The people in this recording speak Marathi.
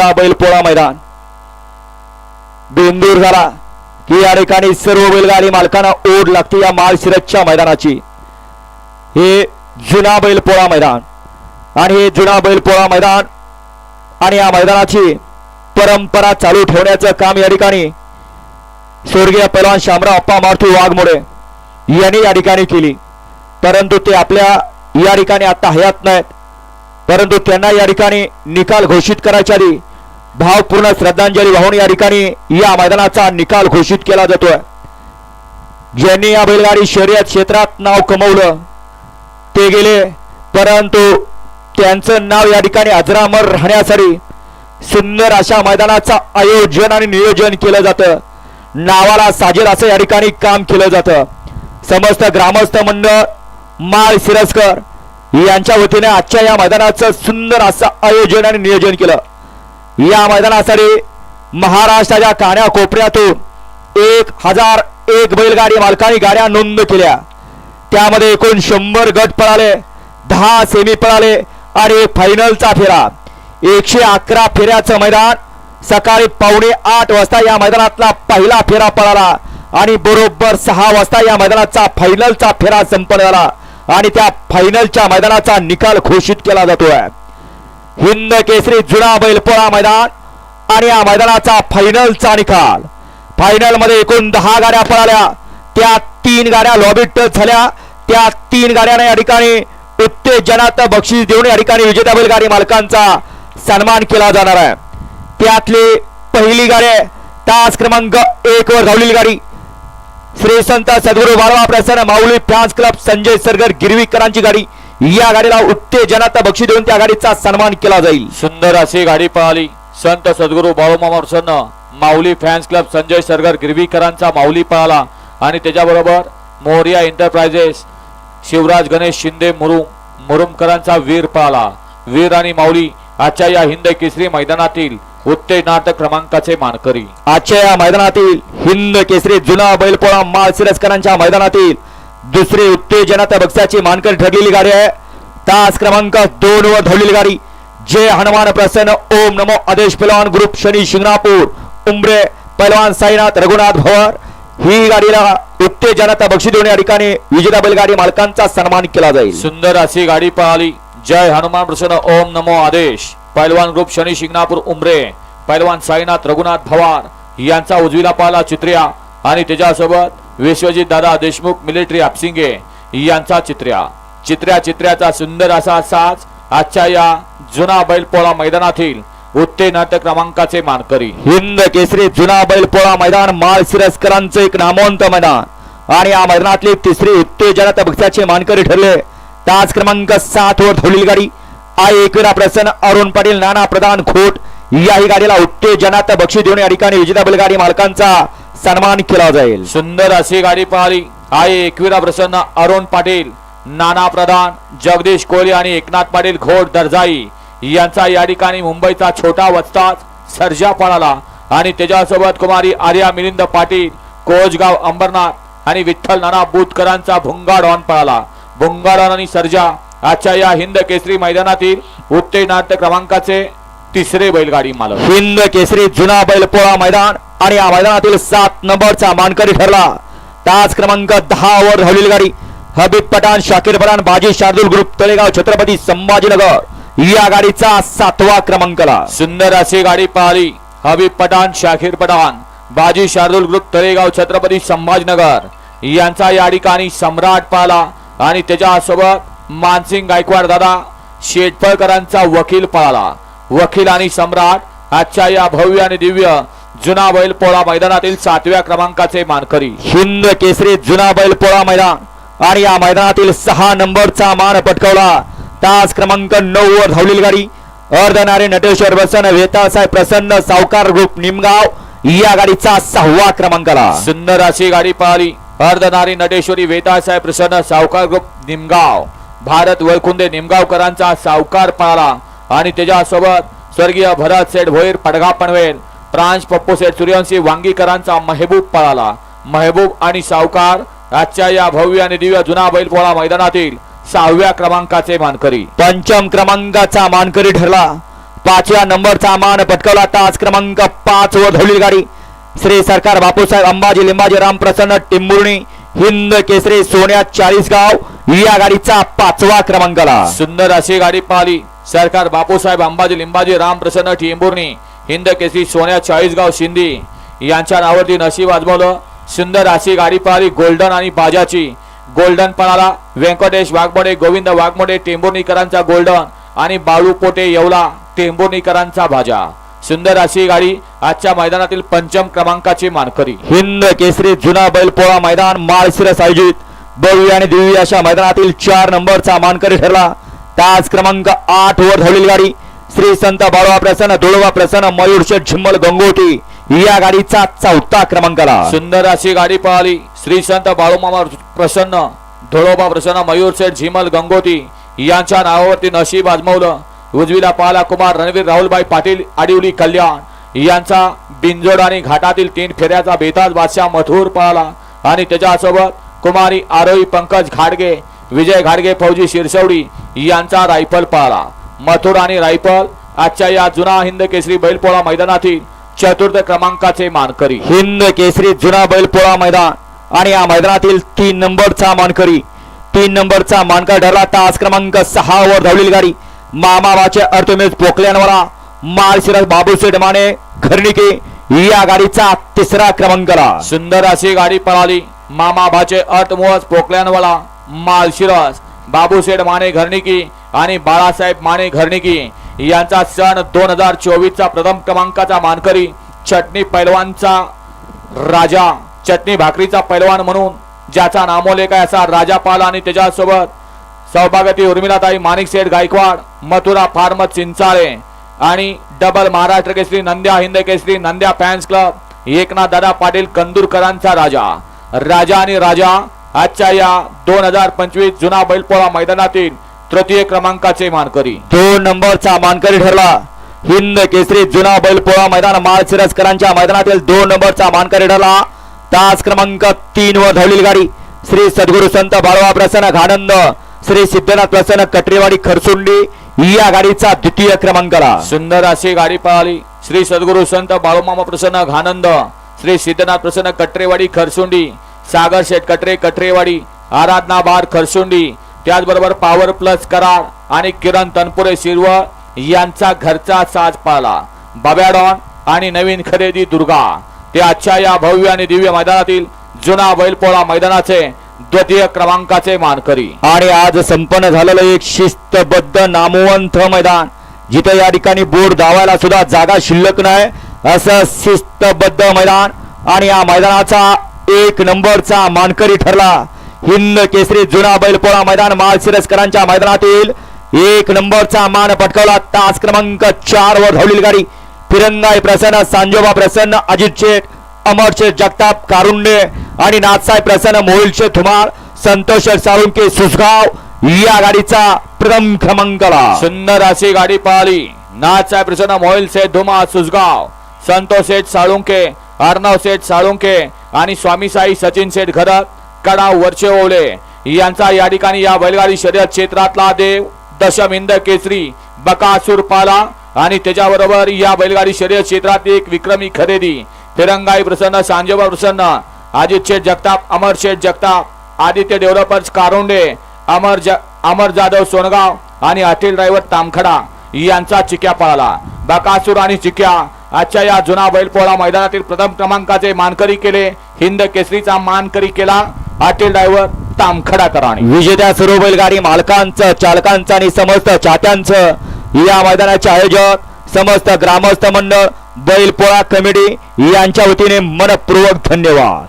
हा बैलपोळा मैदान? बेंदूर झाला. की या ठिकाणी सर्व बैलगाडी मालकांना ओढ लागते या माळशिरसच्या मैदानाची. हे जुना बैलपोळा मैदान. आणि हे जुना बैलपोळा मैदान आणि या मैदानाची परंपरा चालू ठेवण्याचं काम या ठिकाणी स्वर्गीय पैलवान शामराव अप्पा मारुती वाघमोडे यांनी या ठिकाणी केली. परंतु ते आपल्या या ठिकाणी आता हयात नाहीत. परंतु त्यांना या ठिकाणी निकाल घोषित करायच्या आधी भावपूर्ण श्रद्धांजली वाहून या ठिकाणी या मैदानाचा निकाल घोषित केला जातोय. ज्यांनी या बैलगाडी शर्यत क्षेत्रात नाव कमवलं ते गेले. परंतु त्यांचं नाव या ठिकाणी अजरामर राहण्यासाठी सुंदर अशा मैदानाचं आयोजन आणि नियोजन केलं जातं. नावाला साजेल असं या ठिकाणी काम केलं जातं. समस्त ग्रामस्थ मंडळ माळ सिरस्कर यांच्या वतीने आजच्या या मैदानाचं सुंदर असं आयोजन आणि नियोजन केलं. या मैदानासाठी महाराष्ट्राच्या काण्या कोपऱ्यातून एक हजार एक बैलगाडी मालकांनी गाड्या नोंद केल्या. त्यामध्ये एकूण शंभर गट पळाले दहा सेमी पळाले आणि एक फायनलचा फेरा. एकशे अकरा फेऱ्याचं मैदान सकाळी पावणे आठ वाजता या मैदानातला पहिला फेरा पळाला आणि बरोबर सहा वाजता या मैदानाचा फायनलचा फेरा संपन्न झाला आणि त्या फायनलच्या मैदानाचा निकाल घोषित केला जातोय. हिंद केसरी जुना बैलपोळा मैदान आणि या मैदानाचा फायनलचा निकाल. फायनलमध्ये एकूण दहा गाड्या पळाल्या. त्या तीन गाड्या लॉबी टच झाल्या. त्या तीन गाड्यांना या ठिकाणी उत्तेजनात बक्षीस देऊन या ठिकाणी विजेता बैलगाडी मालकांचा सन्मान केला जाणार आहे. त्यातली पहिली गाडी तास क्रमांक एक वर धावलेली गाडी. श्री संत सद्गुरू बाळवा प्रसन्न माऊली फॅन्स क्लब संजय सरगर गिरवीकरांची गाडी. या गाडीला उत्तेजनात बक्षीस देऊन त्या गाडीचा सन्मान केला जाईल. सुंदर अशी गाडी पळाली संत सद्गुरू बाळूमामा प्रसन्न माऊली फॅन्स क्लब संजय सरगर गिरवीकरांचा माऊली पळाला आणि त्याच्याबरोबर मोरिया एंटरप्राइजेस शिवराज गणेश शिंदे मुरुम मुरुमकरांचा वीर पळाला वीर आणि माऊली आजच्या या हिंद केसरी मैदानातील उत्तेजनार्थ क्रमांकाचे मानकरी. आजच्या या मैदानातील हिंद केसरी जुना बैलपोळा माळ सिरस्करांच्या मैदानातील दुसरी त्या बक्षाची मानकर ठरलेली गाडी आहे. तास क्रमांक दोन वर धरलेली गाडी. जय हनुमान प्रसन्न. ओम नमो आदेश पैलवान ग्रुप शनी शिंगणापूर. उमरे पैलवान साईनाथ रघुनाथ भवर. ही गाडीला उत्तेजनात बक्षी देऊन या ठिकाणी विजेता बैलगाडी मालकांचा सन्मान केला जाईल. सुंदर अशी गाडी पळाली जय हनुमान प्रसन्न. ओम नमो आदेश. पैलवान ग्रुप शनी शिंगणापूर उमरे पैलवान साईनाथ रघुनाथ भवार. यांचा उजवीला पाला चित्र्या आणि त्याच्यासोबत विश्वजित दादा देशमुख मिलिटरी आपसिंगे यांचा चित्र्या. चित्र्या चित्र्याचा सुंदर असा साज आजच्या या जुना बैलपोळा मैदानातील उत्तेजनार्थ क्रमांकाचे मानकरी. हिंद केसरी जुना बैलपोळा मैदान माळ सिरस्करांचं एक नामवंत मैदान. आणि या मैदानातली तिसरी उत्तेजनात बक्षाचे मानकरी ठरले. तास क्रमांक सात वर धावलेली गाडी. आय एकविरा प्रसन्न अरुण पाटील नाना प्रधान खोट. याही गाडीला उत्तेजनात बक्षी देऊन या ठिकाणी विजेता बैलगाडी मालकांचा सन्मान केला जाईल. सुंदर अशी गाडी पळाली आई एकविरा प्रसन्न अरुण पाटील नाना प्रधान जगदीश कोहली आणि एकनाथ पाटील घोड दर्जाई. यांचा या ठिकाणी मुंबईचा छोटा वस्ताद सर्जा पळाला आणि त्याच्यासोबत कुमारी आर्या मिलिंद पाटील कोचगाव अंबरनाथ आणि विठ्ठल नाना बुतकरांचा भुंगा डॉन पळाला. भुंगा डॉन आणि सर्जा आजच्या या हिंद केसरी मैदानातील उत्तेजनार्थ क्रमांकाचे तिसरे बैलगाडी मालक. हिंद केसरी जुना बैलपोळा मैदान आणि या मैदानातील सात नंबरचा मानकरी ठरला. तास क्रमांक दहा वर धावलेली गाडी. हबीब पठाण शाकीर पठाण बाजी शार्दुल ग्रुप तळेगाव छत्रपती संभाजीनगर. या गाडीचा सातवा क्रमांकला. सुंदर अशी गाडी पाहिली. हबीब पठाण शाकीर पठाण बाजी शार्दुल ग्रुप तळेगाव छत्रपती संभाजीनगर. यांचा या ठिकाणी सम्राट पाला आणि त्याच्यासोबत मानसिंग गायकवाड दादा शेटफळकरांचा वकील पळाला. वकील आणि सम्राट आजच्या या भव्य आणि दिव्य जुना बैलपोळा मैदानातील सातव्या क्रमांकाचे मानकरी. हिंद केसरी जुना बैलपोळा मैदान. आणि या मैदानातील सहा नंबरचा मान पटकावला. तास क्रमांक नऊ वर धावलेली गाडी. अर्धनारे नटेश्वर प्रसन्न वेतासाहेब प्रसन्न सावकार ग्रुप निमगाव या गाडीचा सहावा क्रमांकाला. सुंदर अशी गाडी पळाली अर्धनारी नटेश्वरी वेतासाहेब प्रसन्न सावकार ग्रुप निमगाव. भारत वळकुंदे निमगावकरांचा सावकार पळाला आणि त्याच्यासोबत स्वर्गीय भरत सेठ भोईर पडगा पनवेल प्रांश पप्पू सेठ सूर्यवंशी वांगीकरांचा महबूब पळाला. महबूब आणि सावकार आजच्या या भव्य आणि दिव्य जुना बैलपोळा मैदानातील सहाव्या क्रमांकाचे मानकरी. पंचम क्रमांकाचा मानकरी ठरला. पाचव्या नंबरचा मान पटकावला तास क्रमांक पाच वर धावलेली गाडी. श्री सरकार बापूसाहेब अंबाजी लिंबाजी रामप्रसन्न टिंबुर्णी हिंद केसरी सोन्या चाळीसगाव या गाडीचा पाचवा क्रमांकाला. सुंदर अशी गाडी पाहिली. सरकार बापूसाहेब अंबाजी लिंबाजी रामप्रसन्न टिंबुर्णी हिंद केसरी सोन्या चाळीसगाव शिंदी यांच्या नावावरती नशीब आजमावलं. सुंदर अशी गाडी पळाली गोल्डन आणि बाजाची. गोल्डन पळाला व्यंकटेश वाघमोडे गोविंद वाघमोडे टेंभुर्णीकरांचा गोल्डन आणि बाळू पोटे येवला टेंभुर्णीकरांचा भाजा सुंदर अशी गाडी आजच्या मैदानातील पंचम क्रमांकाची मानकरी. हिंद केसरी जुना बैलपोळा मैदान माळशिरस आयोजित. भव्य आणि दिव्य अशा मैदानातील चार नंबरचा मानकरी ठरला. त्याच क्रमांक आठ वर धावलेली गाडी. श्री संत बाळवा प्रसन्न धुळवा प्रसन्न मयूर शेठ झिम्मल गंगोटी. या गाडीचा चौथा क्रमांकाला सुंदर अशी गाडी पळाली. श्री संत बाळूमामा प्रसन्न धुळोबा प्रसन्न मयूर शेठ झिमल गंगोटी यांच्या नावावरती नशीब आजमावलं. उजवीला पाहला कुमार रणवीर राहुलबाई पाटील आडिवली कल्याण यांचा बिंजोड आणि घाटातील तीन फेऱ्याचा बेताज बादशाह मथुर पळाला. आणि त्याच्यासोबत कुमारी आरोही पंकज घाडगे विजय घाडगे फौजी शिरसवडी यांचा रायफल पळाला. मथुर आणि रायफल आजच्या या जुना हिंद केसरी बैलपोळा मैदानातील चतुर्थ क्रमांकाचे मानकरी. हिंद केसरी जुना बैलपोळा मैदान आणि या मैदानातील तीन नंबरचा मानकरी. तीन नंबरचा मानकर ठरला तास क्रमांक सहा वर धावलेली गाडी. मामाबाचे अर्थमेज पोकल्यानवाला माळशिरस बाबूसेठ माने घरणिके या गाडीचा तिसरा क्रमांकाला. सुंदर अशी गाडी पळाली. मामा भाचे अर्थमोहज पोकल्यानवाला मालशिरस बाबूसेठ माने घरणिकी आणि बाळासाहेब माने घरणिकी यांचा सण दोन हजार चोवीस चा प्रथम क्रमांकाचा मानकरी चटणी पैलवानचा राजा चटणी भाकरीचा पैलवान म्हणून ज्याचा नामोलेख आहे असा राजा पाला आणि त्याच्यासोबत सौभागती उर्मिलाताई माणिक शेठ गायकवाड मथुरा फार्म चिंचाळे आणि double Maharashtra Kesari Nandya Hind Kesari Nandya fans club Eknath दादा पाटील कंदूरकरांचा राजा. राजा आणि राजा आजच्या या दोन हजार पंचवीस जुना बैलपोळा मैदानातील तृतीय क्रमांकाचे मानकरी. दोन नंबरचा मानकरी ठरला. हिंद केसरी जुना बैलपोळा मैदान माळशिरसकरांच्या मैदानातील दोन नंबरचा मानकरी ठरला. तास क्रमांक तीन वर धावलेली गाडी. श्री सद्गुरु संत बाळवा प्रसन्न घानंद श्री सिद्धनाथ प्रसन्न कटरेवाडी खरसुंडी या गाडीचा द्वितीय क्रमांकाला. सुंदर अशी गाडी पळाली. श्री सद्गुरु संत बाळूमामा प्रसन्न घानंद श्री सिद्धनाथ प्रसन्न कटरेवाडी खरसुंडी सागर शेठ कटरे कटरेवाडी आराधना बार खरसुंडी त्याचबरोबर पॉवर प्लस करार आणि किरण तनपुरे शिरवळ यांचा घरचा साज पाळला बब्याडॉन आणि नवीन खरेदी दुर्गा. ते आजच्या या भव्य आणि दिव्य मैदानातील जुना बैलपोळा मैदानाचे द्वितीय क्रमांकाचे मानकरी. आणि आज संपन्न झालेलं एक शिस्तबद्ध नामवंत मैदान जिथे या ठिकाणी बोर्ड धावायला सुद्धा जागा शिल्लक नाही असं शिस्तबद्ध मैदान. आणि या मैदानाचा एक नंबरचा मानकरी ठरला. हिंद केसरी जुना बैलपोळा मैदान माळशिरसकरांच्या मैदानातील एक नंबरचा मान पटकावला. तास क्रमांक चार वर धावलेली गाडी. फिरंगाई प्रसन्न सांजोबा प्रसन्न अजित शेठ अमर शेठ जगताप कारुंडे आणि नाथसाहेब प्रसन्न मोहिल शेठ धुमाळ संतोष साळुंके सुसगाव या गाडीचा प्रथम क्रमांकाला सुंदर अशी गाडी पाहिली. नाथसाहेब प्रसन्न मोहिल शेठ धुमाळ सुसगाव संतोष शेठ साळुंके अर्णव शेठ साळुंके आणि स्वामी साई सचिन शेठ घरत. कडा वरचे ओवले यांचा या ठिकाणी या बैलगाडी शर्यत क्षेत्रातला देव दशम इंद केसरी बकासूर पाला आणि त्याच्याबरोबर या बैलगाडी शर्यत क्षेत्रात एक विक्रमी खरेदी. तिरंगाई प्रसन्न सांजोबा प्रसन्न अजित शेठ जगताप अमर शेठ जगताप आदित्य डेव्हलपर्स कारोंडे अमर ज अमर जाधव सोनगाव आणि अटील ड्रायव्हर तामखडा यांचा चिक्या पळाला. बकासूर आणि चिक्या आजच्या या जुना बैलपोळा मैदानातील प्रथम क्रमांकाचे मानकरी केले. हिंद केसरीचा मानकरी केला. पाटील ड्रायव्हर तामखडा कराणी. विजेत्या सर्व बैलगाडी मालकांचं चालकांचं आणि समस्त चात्यांचं या मैदानाचे आयोजक समस्त ग्रामस्थ मंडळ बैलपोळा कमिटी यांच्या वतीने मनपूर्वक धन्यवाद.